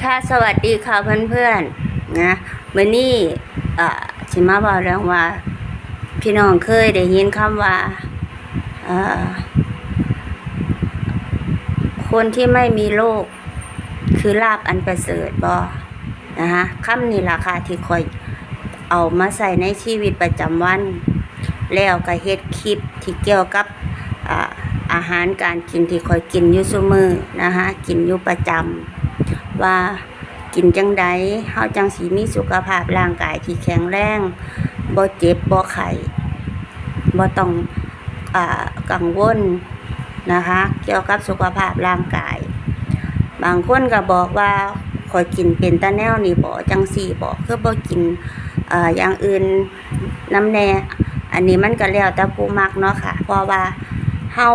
ค่ะสวัสดีค่ะเพื่อนๆนะวันนี้เอ่อสิมาบอกเรื่องว่า พี่น้องเคยได้ยินคำว่าอ่อคนที่ไม่มีโรคคือลาบอันประเสริฐบอนะคะคำนี้ล่ะค่ะที่คอยเอามาใส่ในชีวิตประจำวัน แล้วก็เฮ็ดคลิปที่เกี่ยวกับอาอาหารการกินที่คอยกินอยู่ซุมือนะคะกินอยู่ประจำ ว่ากินจังใดเฮาจังสิมีสุขภาพร่างกายที่แข็งแรงบ่เจ็บบ่ไข้บ่ต้องอ่ากังวลนะคะ เกี่ยวกับสุขภาพร่างกาย บางคนก็บอกว่าขอยกินเป็นตาแนวนี่บ่จังสี่บ่คือบ่กินอ่ออย่างอื่นน้ำแน่อันนี้มันก็แล้วแต่ผู้มักเนาะค่ะ เพราะว่าเฮา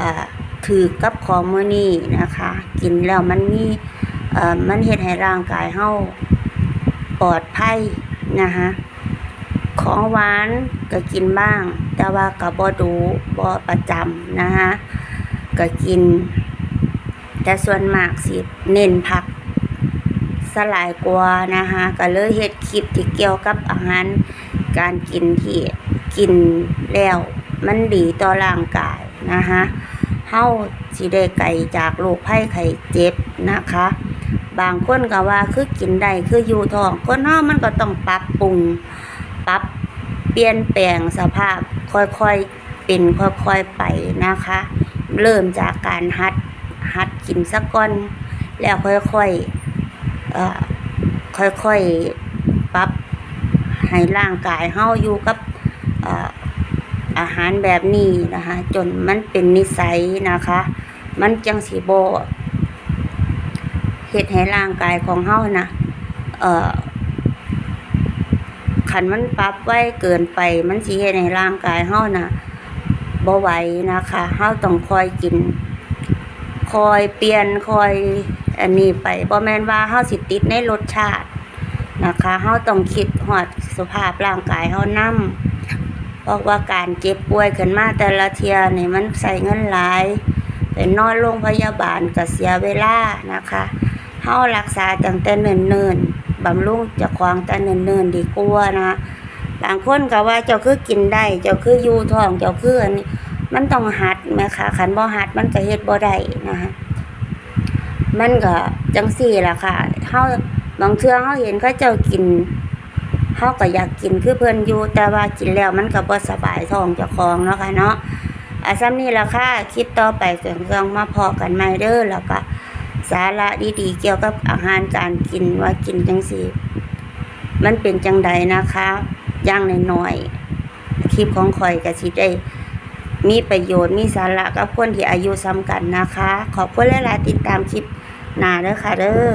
อ่อ ถือกับของมื้อนี้นะคะ กินแล้วมันมีเอ่อมันเฮ็ดให้ร่างกายเฮาปลอดภัยนะคะของหวานก็กินบ้าง แต่ว่าก็บ่ดูบ่ประจำนะคะก็กิน แต่ส่วนมากสิเน้นผักสลายกว่านะคะก็เลยเฮ็ดคลิปที่เกี่ยวกับอาหารการกินที่กินแล้ว มันดีต่อร่างกายนะคะ เฮาสิได้ไกลจากโรคภัยไข้เจ็บนะคะ บางคนก็ว่าคือกินได้คืออยู่ท้องคนเฮามันก็ต้องปรับปรุงปรับเปลี่ยนแปลงสภาพค่อยๆเป็นค่อยๆไปนะคะ เริ่มจากการหัดหัดกินซะก่อน แล้วค่อยๆเอ่อค่อยๆปรับให้ร่างกายเฮาอยู่กับเอ่อ อาหารแบบนี้นะคะ จนมันเป็นนิสัยนะคะ มันจังสีโบเฮ็ดให้ร่างกายของเฮานะเอ่อขันมันปรับไว้เกินไป มันสิเฮ็ดให้ร่างกายเฮานะบ่ไหวนะคะเฮาต้องคอยกิน คอยเปลี่ยนคอยอันนี้ไปบ่แมนว่าเฮาสิติดในรสชาตินะคะเฮาต้องคิดฮอดสุภาพร่างกายเฮานำ เพราะว่าการเจ็บป่วยขึ้นมาแต่ละเทียนี่มันใส่เงินหลายไปนอนโรงพยาบาลก็เสียเวลานะคะเฮารักษาตั้งแต่เนิ่นๆบำรุงจ้าของแต่เนิ่นๆดีกว่านะบางคนก็ว่าเจ้าคือกินได้ เจ้าคืออยู่ท้องเจ้าคืออันนี้มันต้องหัดแม่ค่ะคันบ่หัดมันก็เฮ็ดบ่ได้นะคะมันก็จังซี่ล่ะค่ะเฮาบางเทื่อเฮาเห็นเขาเจ้ากิน เฮาก็อยากกินคือเพิ่นอยู่ แต่ว่ากินแล้วมันก็บ่สบายท้องเจ้าของเนาะค่ะเนาะอะซ้ำนี้ล่ะค่ะคลิปต่อไปเรื่องเรื่องมาพอกันใหม่เด้อแล้วก็สาระดีๆ เกี่ยวกับอาหารการกินว่ากินจังซี่มันเป็นจังใดนะคะย่างน้อยๆคลิปของข่อยก็สิได้มีประโยชน์มีสาระกับคนที่อายุซ้ำกันนะคะ ขอบคุณหลายๆติดตามคลิปหน้าเด้อค่ะเด้อ